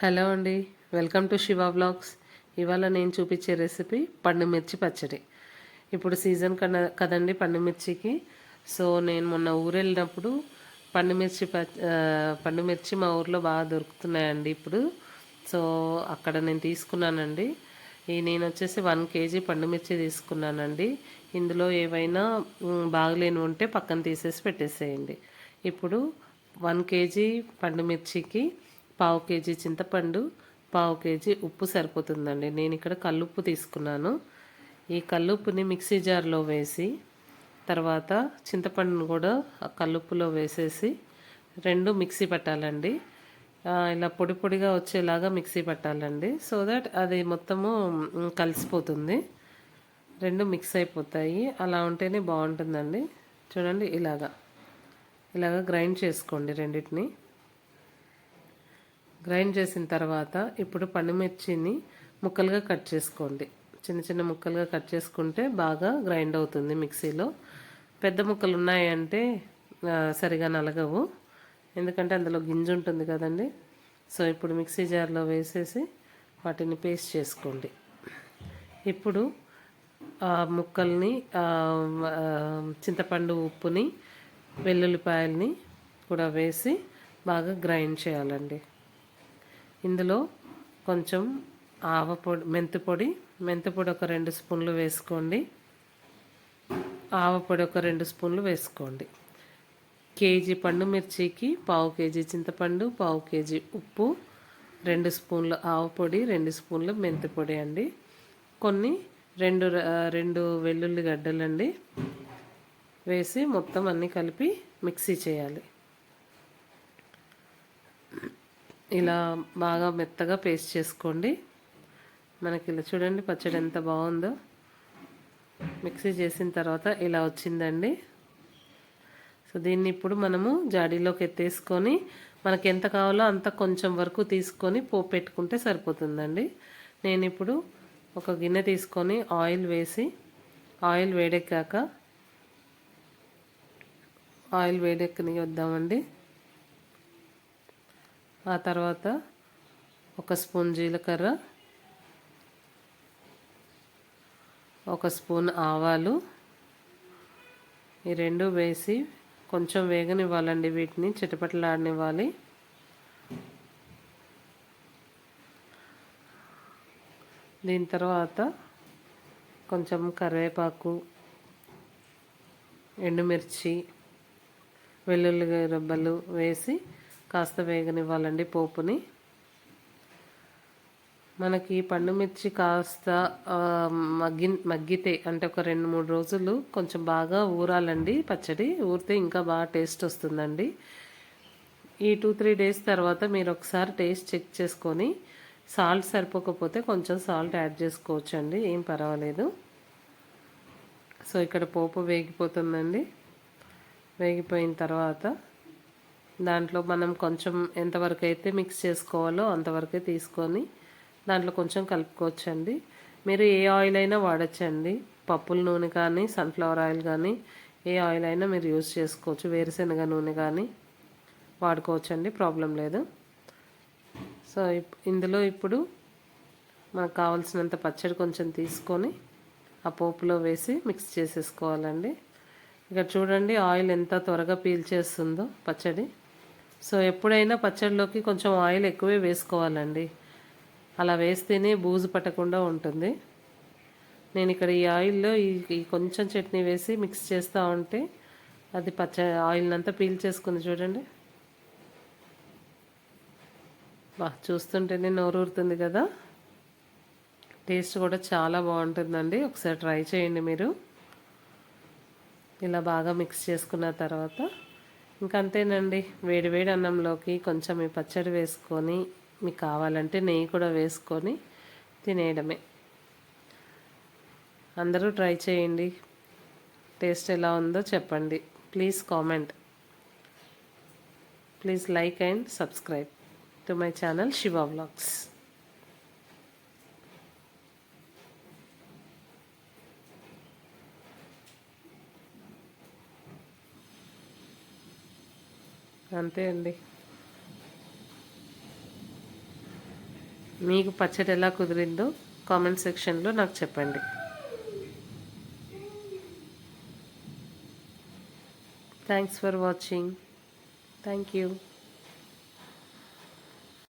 Hello అండి. Welcome to Shiva blogs. ఇవాళ నేను చూపించే రెసిపీ పండు మిర్చి పచ్చడి. ఇప్పుడు సీజన్ కన్నా కదండి పండు మిర్చికి సో నేను మొన్న ఊరు వెళ్ళినప్పుడు పండు మిర్చి ప పండు మిర్చి మా ఊర్లో బాగా దొరుకుతున్నాయండి ఇప్పుడు. సో అక్కడ నేను తీసుకున్నానండి. ఈ నేను వచ్చేసి వన్ కేజీ పండుమిర్చి తీసుకున్నానండి. ఇందులో ఏవైనా బాగలేని ఉంటే పక్కన తీసేసి పెట్టేసేయండి. ఇప్పుడు వన్ కేజీ పండు మిర్చికి పావు కేజీ చింతపండు పావు కేజీ ఉప్పు సరిపోతుందండి. నేను ఇక్కడ కల్లుప్పు తీసుకున్నాను. ఈ కల్లుప్పుని మిక్సీ జార్లో వేసి తర్వాత చింతపండును కూడా కల్లుప్పులో వేసేసి రెండు మిక్సీ పట్టాలండి. ఇలా పొడి పొడిగా వచ్చేలాగా మిక్సీ పట్టాలండి. సో దట్ అది మొత్తము కలిసిపోతుంది. రెండు మిక్స్ అయిపోతాయి. అలా ఉంటేనే బాగుంటుందండి. చూడండి ఇలాగా. ఇలాగా గ్రైండ్ చేసుకోండి రెండింటిని. గ్రైండ్ చేసిన తర్వాత ఇప్పుడు పండుమిర్చిని ముక్కలుగా కట్ చేసుకోండి. చిన్న చిన్న ముక్కలుగా కట్ చేసుకుంటే బాగా గ్రైండ్ అవుతుంది మిక్సీలో. పెద్ద ముక్కలు ఉన్నాయంటే సరిగా నలగవు. ఎందుకంటే అందులో గింజ ఉంటుంది కదండి. సో ఇప్పుడు మిక్సీ జార్లో వేసేసి వాటిని పేస్ట్ చేసుకోండి. ఇప్పుడు ఆ ముక్కల్ని చింతపండు ఉప్పుని వెల్లుల్లిపాయల్ని కూడా వేసి బాగా గ్రైండ్ చేయాలండి. ఇందులో కొంచెం ఆవ పొడి మెంతి పొడి మెంతి పొడి ఒక రెండు స్పూన్లు వేసుకోండి. ఆవ పొడి ఒక రెండు స్పూన్లు వేసుకోండి. కేజీ పండు మిర్చికి పావు కేజీ చింతపండు పావు కేజీ ఉప్పు రెండు స్పూన్లు ఆవపొడి రెండు స్పూన్లు మెంతి పొడి అండి. కొన్ని రెండు రెండు వెల్లుల్లి గడ్డలండి. వేసి మొత్తం అన్నీ కలిపి మిక్సీ చేయాలి. ఇలా బాగా మెత్తగా పేస్ట్ చేసుకోండి. మనకి ఇలా చూడండి పచ్చడి ఎంత బాగుందో. మిక్సీ చేసిన తర్వాత ఇలా వచ్చిందండి. సో దీన్ని ఇప్పుడు మనము జాడీలోకి ఎత్తేసుకొని మనకి ఎంత కావాలో అంత కొంచెం వరకు తీసుకొని పోపు పెట్టుకుంటే సరిపోతుందండి. నేను ఇప్పుడు ఒక గిన్నె తీసుకొని ఆయిల్ వేసి ఆయిల్ వేడెక్కాక ఆయిల్ వేడెక్కని వద్దామండి ఆ తర్వాత ఒక స్పూన్ జీలకర్ర ఒక స్పూన్ ఆవాలు. ఈ రెండు వేసి కొంచెం వేగనివ్వాలండి వీటిని చిటపటలాడనివ్వాలి. దీని తర్వాత కొంచెం కరివేపాకు ఎండుమిర్చి వెల్లుల్లి రబ్బలు వేసి కాస్త వేగనివ్వాలండి పోపుని. మనకి పండు మిర్చి కాస్త మగ్గి మగ్గితే అంటే ఒక రెండు మూడు రోజులు కొంచెం బాగా ఊరాలండి పచ్చడి. ఊరితే ఇంకా బాగా టేస్ట్ వస్తుందండి. ఈ టూ త్రీ డేస్ తర్వాత మీరు ఒకసారి టేస్ట్ చెక్ చేసుకొని సాల్ట్ సరిపోకపోతే కొంచెం సాల్ట్ యాడ్ చేసుకోవచ్చండి ఏం పర్వాలేదు. సో ఇక్కడ పోపు వేగిపోతుందండి. వేగిపోయిన తర్వాత దాంట్లో మనం కొంచెం ఎంతవరకు అయితే మిక్స్ చేసుకోవాలో అంతవరకే తీసుకొని దాంట్లో కొంచెం కలుపుకోవచ్చండి. మీరు ఏ ఆయిల్ అయినా వాడచ్చండి. పప్పుల నూనె కానీ సన్ఫ్లవర్ ఆయిల్ కానీ ఏ ఆయిల్ అయినా మీరు యూజ్ చేసుకోవచ్చు. వేరుశనగ నూనె కానీ వాడుకోవచ్చండి. ప్రాబ్లం లేదు. సో ఇప్- ఇందులో ఇప్పుడు మనకు కావాల్సినంత పచ్చడి కొంచెం తీసుకొని ఆ పోపులో వేసి మిక్స్ చేసేసుకోవాలండి. ఇక్కడ చూడండి ఆయిల్ ఎంత త్వరగా పీల్చేస్తుందో పచ్చడి. సో ఎప్పుడైనా పచ్చడిలోకి కొంచెం ఆయిల్ ఎక్కువే వేసుకోవాలండి. అలా వేస్తేనే బూజు పట్టకుండా ఉంటుంది. నేను ఇక్కడ ఈ ఆయిల్లో ఈ కొంచెం చట్నీ వేసి మిక్స్ చేస్తూ ఉంటే అది పచ్చ ఆయిల్ అంతా పీల్ చేసుకుంది చూడండి. బా చూస్తుంటేనే నోరూరుతుంది కదా. టేస్ట్ కూడా చాలా బాగుంటుందండి. ఒకసారి ట్రై చేయండి మీరు. ఇలా బాగా మిక్స్ చేసుకున్న తర్వాత ఇంకంతేనండి. వేడి వేడి అన్నంలోకి కొంచెం ఈ పచ్చడి వేసుకొని మీకు కావాలంటే నెయ్యి కూడా వేసుకొని తినేయడమే. అందరూ ట్రై చేయండి. టేస్ట్ ఎలా ఉందో చెప్పండి. Please comment. Please like and subscribe to my channel Shiva blogs అంతే అండి. మీకు పచ్చడి ఎలా కుదిరిందో కామెంట్ సెక్షన్లో నాకు చెప్పండి. Thanks for watching thank you